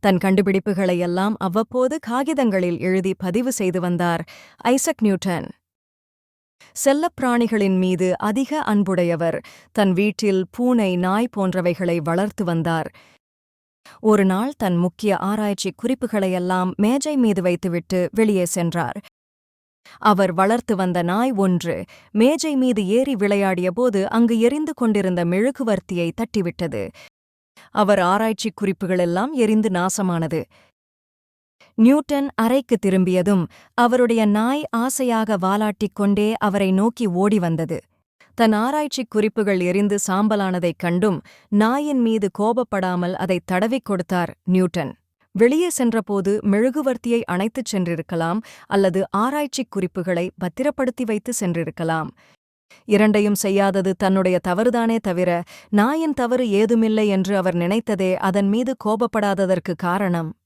தன் கண்டுபிடிப்புகளை எல்லாம் அவ்வப்போது காகிதங்களில் எழுதி பதிவு செய்து வந்தார் ஐசக் நியூட்டன். செல்லப்பிராணிகளின் மீது அதிக அன்புடையவர். தன் வீட்டில் பூனை நாய் போன்றவைகளை வளர்த்து வந்தார். ஒரு நாள் தன் முக்கிய ஆராய்ச்சி குறிப்புகளையெல்லாம் மேஜை மீது வைத்துவிட்டு வெளியே சென்றார். அவர் வளர்த்து வந்த நாய் ஒன்று. மேஜை மீது ஏறி விளையாடியபோது அங்கு எரிந்து கொண்டிருந்த மெழுகுவர்த்தியை தட்டிவிட்டது. அவர் ஆராய்ச்சி குறிப்புகளெல்லாம் எரிந்து நாசமானது. நியூட்டன் அறைக்கு திரும்பியதும் அவருடைய நாய் ஆசையாக வாலாட்டிக் கொண்டே அவரை நோக்கி ஓடி வந்தது. தன் ஆராய்ச்சிக் குறிப்புகள் எரிந்து சாம்பலானதைக் கண்டும் நாயின் மீது கோபப்படாமல் அதை தடவிக் கொடுத்தார் நியூட்டன். வெளியே சென்றபோது மெழுகுவர்த்தியை அணைத்துச் சென்றிருக்கலாம் அல்லது ஆராய்ச்சிக் குறிப்புகளை பத்திரப்படுத்தி வைத்து சென்றிருக்கலாம். இரண்டையும் செய்யாதது தன்னுடைய தவறுதானே தவிர நாயின் தவறு ஏதுமில்லை என்று அவர் நினைத்ததே அதன் மீது கோபப்படாததற்கு காரணம்.